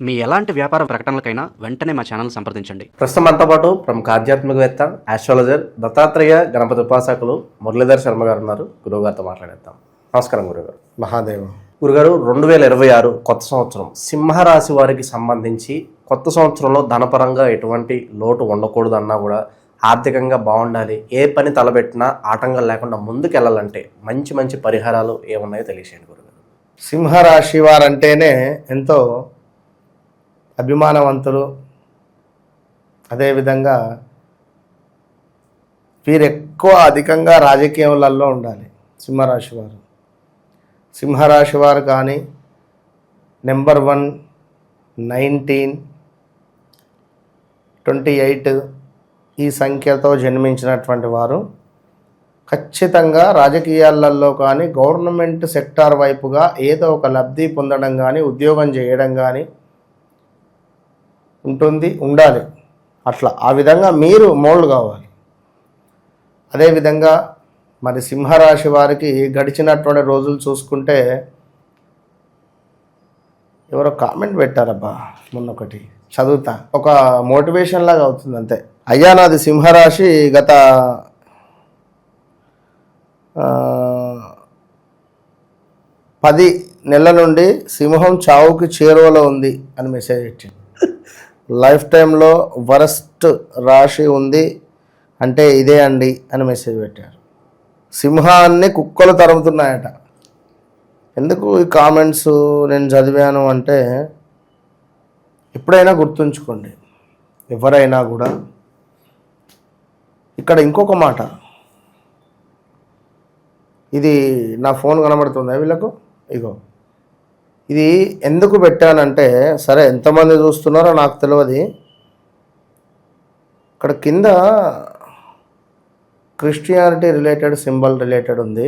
మీ ఎలాంటి వ్యాపార ప్రకటనలకైనా వెంటనే మా ఛానల్ సంప్రదించండి. ప్రస్తుతం మనతో పాటు ప్రముఖ ఆధ్యాత్మికవేత్త ఆస్ట్రాలజర్ దత్తాత్రేయ గణపతి ఉపాసకులు మురళీధర్ శర్మ గారు ఉన్నారు. గురువు గారితో మాట్లాడేద్దాం. నమస్కారం గురుగారు. మహాదేవ. గురుగారు రెండు వేల ఇరవై ఆరు కొత్త సంవత్సరం. సింహరాశి వారికి సంబంధించి కొత్త సంవత్సరంలో ధనపరంగా ఎటువంటి లోటు ఉండకూడదు అన్నా కూడా ఆర్థికంగా బాగుండాలి. ఏ పని తలబెట్టినా ఆటంకం లేకుండా ముందుకు వెళ్ళాలంటే మంచి మంచి పరిహారాలు ఏమున్నాయో తెలియచేయండి గురుగారు. సింహరాశి వారంటేనే ఎంతో అభిమానవంతులు. అదేవిధంగా వీరు ఎక్కువ అధికంగా రాజకీయాలలో ఉండాలి సింహరాశి వారు. సింహరాశి వారు కానీ number one nineteen twenty eight ఈ సంఖ్యతో జన్మించినటువంటి వారు ఖచ్చితంగా రాజకీయాలలో కానీ గవర్నమెంట్ సెక్టార్ వైపుగా ఏదో ఒక లబ్ధి పొందడం కానీ ఉద్యోగం చేయడం కానీ ఉంటుంది ఉండాలి. అట్లా. ఆ విధంగా మీరు మోల్డ్ కావాలి. అదేవిధంగా మరి సింహరాశి వారికి గడిచినటువంటి రోజులు చూసుకుంటే ఎవరో కామెంట్ పెట్టారబ్బా మొన్న ఒకటి చదువుతా. ఒక మోటివేషన్ లాగా అవుతుంది అంతే. అయ్యా నాది సింహరాశి గత పది నెలల నుండి సింహం చావుకి చేరువలో ఉంది అని మెసేజ్ ఇచ్చింది లైఫ్ టైంలో వరస్ట్ రాశి ఉంది అంటే ఇదే అండి అని మెసేజ్ పెట్టారు. సింహాన్ని కుక్కలు తరుముతున్నాయట. ఎందుకు ఈ కామెంట్స్ నేను చదివాను అంటే ఎప్పుడైనా గుర్తుంచుకోండి. ఎవరైనా కూడా ఇక్కడ ఇంకొక మాట. ఇది నా ఫోన్ కనబడుతుందా వీళ్ళకు? ఇగో. ఇది ఎందుకు పెట్టానంటే సరే ఎంతమంది చూస్తున్నారో నాకు తెలియదు ఇక్కడ కింద క్రిస్టియానిటీ రిలేటెడ్ సింబల్ రిలేటెడ్ ఉంది.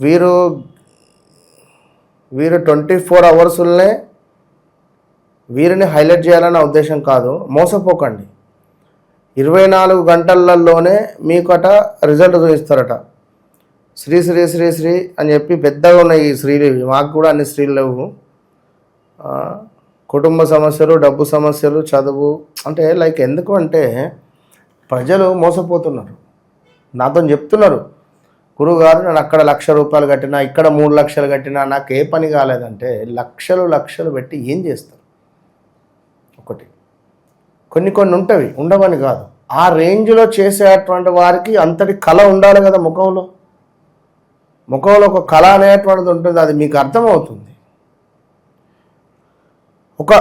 వీరు వీరు ట్వంటీ ఫోర్ అవర్స్లోనే వీరిని హైలైట్ చేయాలన్న ఉద్దేశం కాదు. మోసపోకండి. ఇరవై నాలుగు గంటలలోనే మీకట రిజల్ట్ చూపిస్తారట. శ్రీ శ్రీ శ్రీ శ్రీ అని చెప్పి పెద్దగా ఉన్నాయి ఈ స్త్రీలు ఇవి. మాకు కూడా అన్ని స్త్రీలు లేవు. కుటుంబ సమస్యలు డబ్బు సమస్యలు చదువు అంటే లైక్ ఎందుకు అంటే ప్రజలు మోసపోతున్నారు. నాతో చెప్తున్నారు. గురువుగారు నేను అక్కడ లక్ష రూపాయలు కట్టినా ఇక్కడ మూడు లక్షలు కట్టినా నాకు ఏ పని కాలేదంటే లక్షలు లక్షలు పెట్టి ఏం చేస్తారు? ఒకటి. కొన్ని కొన్ని ఉంటవి ఉండవని కాదు. ఆ రేంజ్లో చేసేటువంటి వారికి అంతటి కళ ఉండాలి కదా ముఖంలో. ముఖంలో ఒక కళ అనేటువంటిది ఉంటుంది అది మీకు అర్థమవుతుంది. ఒక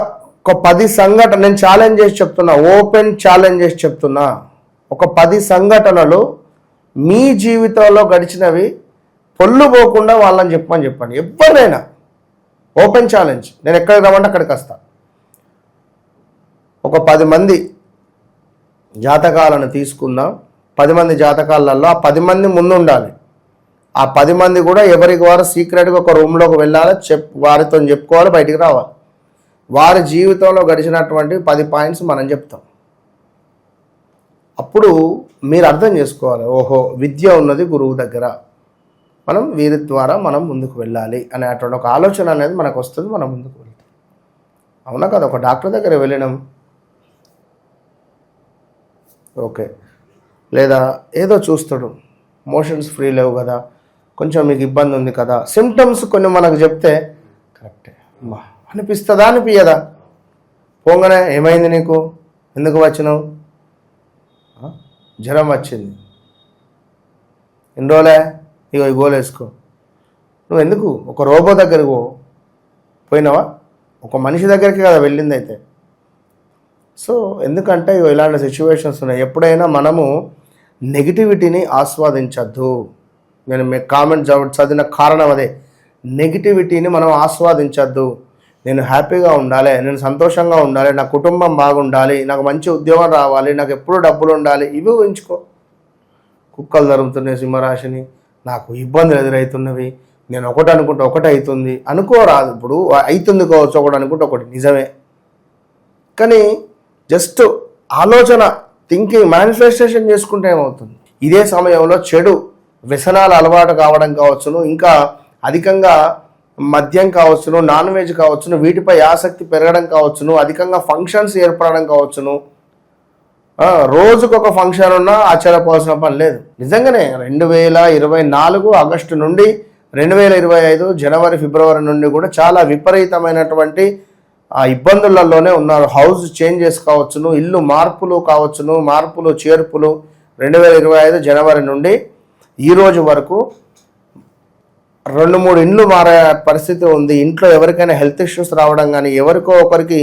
ఒక పది సంఘటన నేను ఛాలెంజ్ చేసి చెప్తున్నా ఓపెన్ ఛాలెంజ్ చేసి చెప్తున్నా. ఒక పది సంఘటనలు మీ జీవితంలో గడిచినవి పొల్లు పోకుండా వాళ్ళని చెప్పమని చెప్పండి. ఎవరినైనా ఓపెన్ ఛాలెంజ్ నేను ఎక్కడికి రమ్మంటే అక్కడికి వస్తా. ఒక పది మంది జాతకాలను తీసుకుందాం. పది మంది జాతకాలలో ఆ పది మంది ముందు ఉండాలి ఆ పది మంది కూడా ఎవరికి వారు సీక్రెట్గా ఒక రూమ్లోకి వెళ్ళాలి చెప్ వారితో చెప్పుకోవాలి బయటికి రావాలి. వారి జీవితంలో గడిచినటువంటి పది పాయింట్స్ మనం చెప్తాం. అప్పుడు మీరు అర్థం చేసుకోవాలి ఓహో విద్య ఉన్నది గురువు దగ్గర. మనం వీరి ద్వారా మనం ముందుకు వెళ్ళాలి అనేటువంటి ఒక ఆలోచన అనేది మనకు వస్తుంది మనం ముందుకు వెళ్తాం. అవునా కదా? ఒక డాక్టర్ దగ్గర వెళ్ళినాం. ఓకే. లేదా ఏదో చూస్తాడు. మోషన్స్ ఫ్రీ లేవు కదా? కొంచెం మీకు ఇబ్బంది ఉంది కదా. సిమ్టమ్స్ కొన్ని మనకు చెప్తే కరెక్టే. అనిపిస్తుందా అనిపించదా పోగానే ఏమైంది నీకు? ఎందుకు వచ్చినావు? జ్వరం వచ్చింది. ఎన్ని రోజులే ఇగో ఈ గోలు వేసుకో. నువ్వు ఎందుకు? ఒక రోబో దగ్గరికి పో. పోయినావా? ఒక మనిషి దగ్గరికి కదా వెళ్ళింది అయితే. సో ఎందుకంటే ఇగో ఇలాంటి సిచ్యువేషన్స్ ఉన్నాయి. ఎప్పుడైనా మనము నెగిటివిటీని ఆస్వాదించద్దు. నేను మీ కామెంట్ చదివిన కారణం అదే. నెగిటివిటీని మనం ఆస్వాదించద్దు. నేను హ్యాపీగా ఉండాలి నేను సంతోషంగా ఉండాలి నా కుటుంబం బాగుండాలి నాకు మంచి ఉద్యోగం రావాలి నాకు ఎప్పుడు డబ్బులు ఉండాలి ఇవి ఊహించుకో. కుక్కలు జరుగుతున్నాయి సింహరాశిని నాకు ఇబ్బందులు ఎదురవుతున్నవి నేను ఒకటి అనుకుంటే ఒకటి అవుతుంది. అనుకోరాదు ఇప్పుడు అవుతుంది కావచ్చు ఒకటి అనుకుంటే ఒకటి నిజమే. కానీ జస్ట్ ఆలోచన థింకింగ్ మేనిఫెస్టేషన్ చేసుకుంటే ఏమవుతుంది? ఇదే సమయంలో చెడు వ్యసనాలు అలవాటు కావడం కావచ్చును ఇంకా అధికంగా మద్యం కావచ్చును నాన్ వెజ్ కావచ్చును వీటిపై ఆసక్తి పెరగడం కావచ్చును అధికంగా ఫంక్షన్స్ ఏర్పడడం కావచ్చును. రోజుకు ఒక ఫంక్షన్ ఉన్నా ఆశ్చర్యపోవాల్సిన పని లేదు. నిజంగానే రెండు వేల ఇరవై నాలుగు ఆగస్టు నుండి రెండు వేల ఇరవై ఐదు జనవరి ఫిబ్రవరి నుండి కూడా చాలా విపరీతమైనటువంటి ఆ ఇబ్బందులలోనే ఉన్నారు. హౌస్ చేంజెస్ కావచ్చును ఇల్లు మార్పులు కావచ్చును మార్పులు చేర్పులు రెండు వేల ఇరవై ఐదు జనవరి నుండి ఈరోజు వరకు రెండు మూడు ఇండ్లు మారే పరిస్థితి ఉంది. ఇంట్లో ఎవరికైనా హెల్త్ ఇష్యూస్ రావడం కానీ ఎవరికో ఒకరికి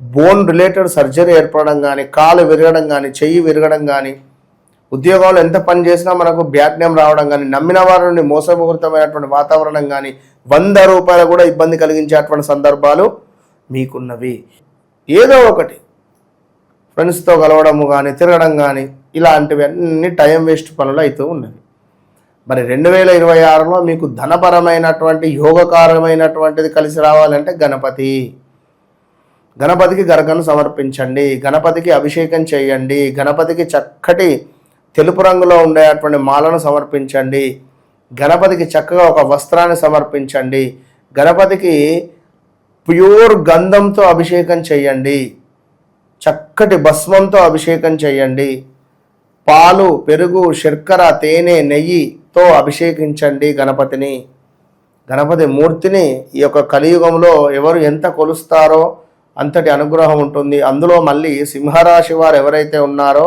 బోన్ రిలేటెడ్ సర్జరీ ఏర్పడడం కానీ కాలు విరగడం కానీ చెయ్యి విరగడం కానీ ఉద్యోగంలో ఎంత పని చేసినా మనకు బ్యాట్నేం రావడం కానీ నమ్మిన వారి నుండి మోసముహూర్తమైనటువంటి వాతావరణం కానీ వంద రూపాయలు కూడా ఇబ్బంది కలిగించేటువంటి సందర్భాలు మీకున్నవి. ఏదో ఒకటి ఫ్రెండ్స్తో కలవడము కానీ తిరగడం కానీ ఇలాంటివి అన్ని టైం వేస్ట్ పనులు అవుతూ ఉన్నవి. మరి రెండు వేల ఇరవై ఆరులో మీకు ధనపరమైనటువంటి యోగకారమైనటువంటిది కలిసి రావాలంటే గణపతి. గణపతికి గరగను సమర్పించండి గణపతికి అభిషేకం చేయండి గణపతికి చక్కటి తెలుపు రంగులో ఉండేటువంటి మాలను సమర్పించండి గణపతికి చక్కగా ఒక వస్త్రాన్ని సమర్పించండి గణపతికి ప్యూర్ గంధంతో అభిషేకం చేయండి చక్కటి భస్మంతో అభిషేకం చేయండి. పాలు పెరుగు శర్కర తేనె నెయ్యితో అభిషేకించండి గణపతిని. గణపతి మూర్తిని ఈ యొక్క కలియుగంలో ఎవరు ఎంత కొలుస్తారో అంతటి అనుగ్రహం ఉంటుంది. అందులో మళ్ళీ సింహరాశి వారు ఎవరైతే ఉన్నారో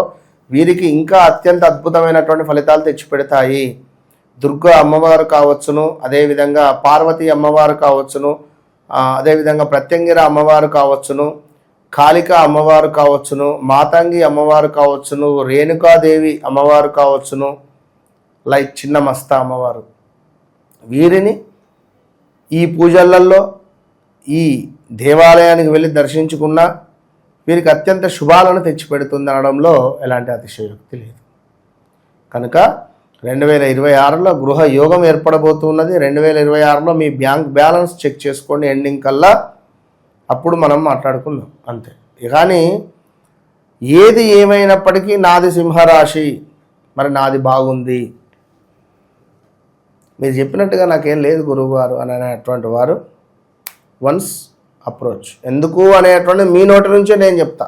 వీరికి ఇంకా అత్యంత అద్భుతమైనటువంటి ఫలితాలు తెచ్చిపెడతాయి. దుర్గా అమ్మవారు కావచ్చును అదేవిధంగా పార్వతి అమ్మవారు కావచ్చును అదేవిధంగా ప్రత్యంగిర అమ్మవారు కావచ్చును కాళిక అమ్మవారు కావచ్చును మాతంగి అమ్మవారు కావచ్చును రేణుకాదేవి అమ్మవారు కావచ్చును లైక్ చిన్న మస్తా అమ్మవారు. వీరిని ఈ పూజలలో ఈ దేవాలయానికి వెళ్ళి దర్శించుకున్న వీరికి అత్యంత శుభాలను తెచ్చిపెడుతుంది అనడంలో ఎలాంటి అతిశయోక్తి లేదు. కనుక రెండు వేల ఇరవై ఆరులో గృహ యోగం ఏర్పడబోతున్నది. రెండు వేల ఇరవై ఆరులో మీ బ్యాంక్ బ్యాలెన్స్ చెక్ చేసుకోండి. ఎండింగ్ కల్లా అప్పుడు మనం మాట్లాడుకుందాం అంతే. కానీ ఏది ఏమైనప్పటికీ నాది సింహరాశి మరి నాది బాగుంది. మీరు చెప్పినట్టుగా నాకేం లేదు గురువుగారు అని అనేటువంటి వారు వన్స్ అప్రోచ్ ఎందుకు అనేటువంటిది మీ నోటి నుంచే నేను చెప్తా.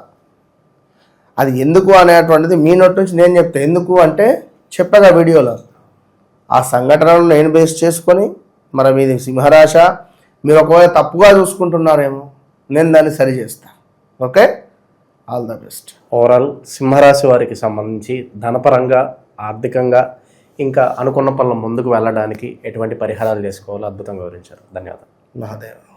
అది ఎందుకు అనేటువంటిది మీ నోటి నుంచి నేను చెప్తా. ఎందుకు అంటే చెప్పగా వీడియోలో. ఆ సంఘటనను నేను బేస్ చేసుకొని మరి మీది సింహరాశ మీరు ఒకవేళ తప్పుగా చూసుకుంటున్నారేమో నేను దాన్ని సరి చేస్తా. Okay? All the best. Overall సింహరాశి వారికి సంబంధించి ధనపరంగా ఆర్థికంగా ఇంకా అనుకున్న పనులు ముందుకు వెళ్ళడానికి ఎటువంటి పరిహారాలు చేసుకోవాలో అద్భుతంగా వివరించారు. ధన్యవాదాలు. మహాదేవ్.